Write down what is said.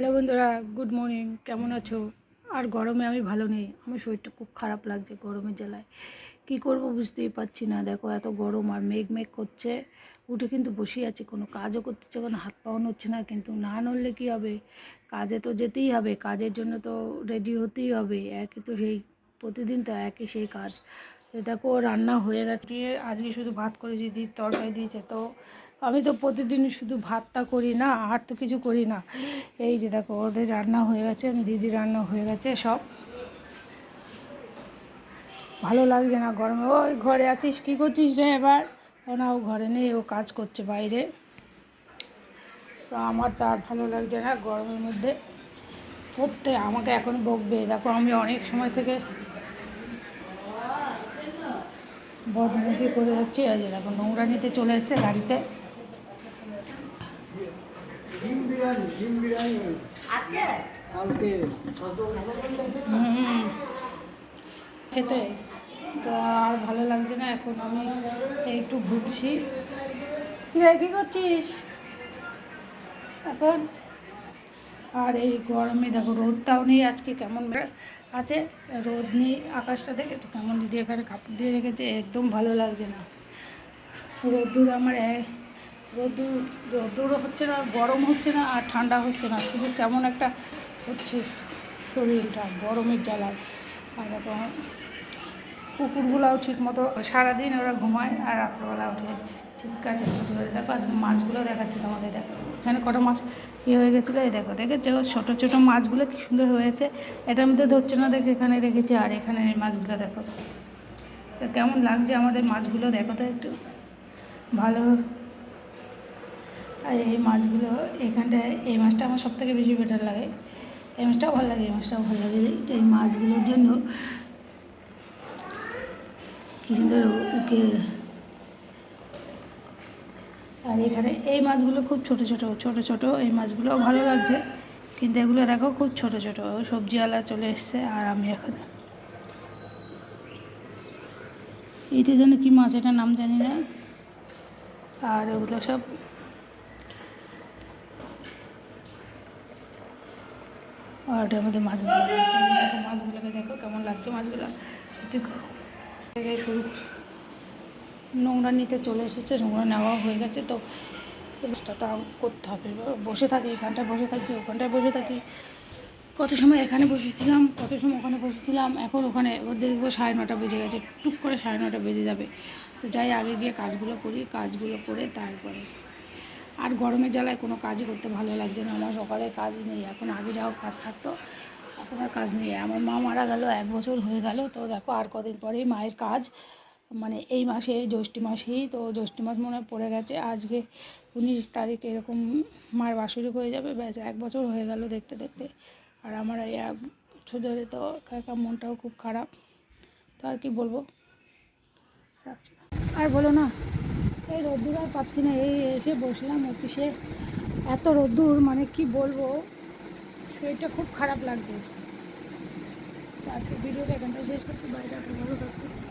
Hello বন্ধুরা good morning কেমন আছো? আর গরমে আমি ভালো নেই, আমার শরীরটা খুব খারাপ লাগছে গরমের জ্বালায়। কী করব বুঝতেই পারছি না, দেখো এত গরম আর মেঘ মেঘ করছে, উঠে কিন্তু বসেই আছি, কোনো কাজও করতে ইচ্ছে কোনো হাত পাও হচ্ছে না, কিন্তু না নড়লে কী হবে? কাজে তো যেতেই হবে, কাজের জন্য তো রেডি হতেই হবে, একই তো সেই, প্রতিদিন তো একই সেই কাজ। দেখো, রান্না হয়ে গেছে। আজকে শুধু ভাত করেছি দিদি তরকারি দিয়েছে, তো আমি তো প্রতিদিন শুধু ভাতটা করি না, আর তো কিছু করি না। এই যে দেখো, ওদের রান্না হয়ে গেছে, দিদি রান্না হয়ে গেছে সব। ভালো লাগছে না গরমে। ওই ঘরে আছিস, কী করছিস রে এবার? ও না, ও ঘরে নেই, ও কাজ করছে বাইরে। তো আমার তো আর ভালো লাগছে না গরমের মধ্যে। করতে, আমাকে এখন বকবে। দেখো, আমি অনেক সময় থেকে বদমাইশি করে যাচ্ছি। যে দেখো, নোংরা নিতে চলে এসেছে গাড়িতে। বিরিয়ানি ডিম বিরিয়ানি। কালকে। খেতে। তো আর ভালো লাগছে না এখন আমি একটু ঘুরছি। কি করছিস? এখন? আর এই গরমে দেখো রোদটাও নেই আজকে কেমন আছে রোদ নেই আকাশটা দেখে তো কেমন দিদি এখানে কাপড় দিয়ে রেখেছে একদম ভালো লাগছে না। রোদ্দুর আমার রোদ্দুর, রোদ্দুরও হচ্ছে না, গরম হচ্ছে না আর ঠান্ডা হচ্ছে না। শুধু কেমন একটা হচ্ছে শরীরটা, গরমের জ্বালায়। আর এখন কুকুরগুলাও ঠিক মতো সারাদিন ওরা ঘুমায় আর রাত্রেবেলা উঠে চিৎকার চেঁচামেচি করে। দেখো, আজকে মাছগুলো দেখাচ্ছে তোমাদের, দেখো। এখানে কটা মাছ ইয়ে হয়ে গেছিল, এই দেখো, দেখেছ? ছোটো ছোটো মাছগুলো কী সুন্দর হয়েছে। এটার মধ্যে ধরছে না, দেখে এখানে রেখেছি, আর এখানে এই মাছগুলো দেখো। কেমন লাগছে আমাদের মাছগুলো, দেখো তো একটু। ভালো আর এই মাছগুলো এখানটায়, এই মাছটা আমার সব থেকে বেশি বেটার লাগে। এই মাছটাও ভালো লাগে, এই মাছটাও ভালো লাগে। এই মাছগুলোর জন্য কি সুন্দর ওকে। আর এখানে এই মাছগুলো খুব ছোট ছোট ছোট ছোট, এই মাছগুলোও ভালো লাগছে। কিন্তু এগুলো দেখো খুব ছোট ছোট, সবজিওয়ালা চলে এসছে আর আমি এখানে। এইটা যেন কি মাছ? এটার নাম জানি না। আর ওগুলো সব আর ওটার মধ্যে মাছগুলো। দেখো মাছগুলোকে দেখো কেমন লাগছে মাছগুলো। থেকে শুরু। নোংরা নিতে চলে এসেছে, নোংরা নেওয়া হয়ে গেছে, তো কাজটা তো করতে হবে। বসে থাকি, এখানটায় বসে থাকি, ওখানটায় বসে থাকি। কত সময় এখানে বসেছিলাম, কত সময় ওখানে বসেছিলাম, এখন ওখানে এবার দেখব সাড়ে নটা বেজে গেছে, টুক করে সাড়ে নটা বেজে যাবে। তো যাই, আগে গিয়ে কাজগুলো করি, কাজগুলো করে তারপরে আর গরমের জ্বালায় কোনো কাজই করতে ভালো লাগছে না। আমার সকালে কাজ নেই, এখন আগে যাও কাজ থাকতো, এখন আর কাজ নেই। আমার মা মারা গেল, এক বছর হয়ে গেল, তো দেখো আর কদিন পরেই মায়ের কাজ। মানে এই মাসে জ্যৈষ্ঠী মাসেই, তো জ্যৈষ্ঠী মাস মনে পড়ে গেছে। আজকে উনিশ তারিখ এরকম মায়ের বাসরিক হয়ে যাবে, ব্যাস এক বছর হয়ে গেল দেখতে দেখতে। আর আমার এই এক বছর ধরে তো একা মনটাও খুব খারাপ। তো আর কি বলব? রাখছি। আর বলো না। এই রোদ্দুর আর পাচ্ছি না, এই এসে বসলাম অফিসে। এত রোদ্দুর মানে কি বলব? শরীরটা খুব খারাপ লাগছে। আজকে ভিডিওটা এখানটা শেষ করছি বাইরে ভালো থাকবে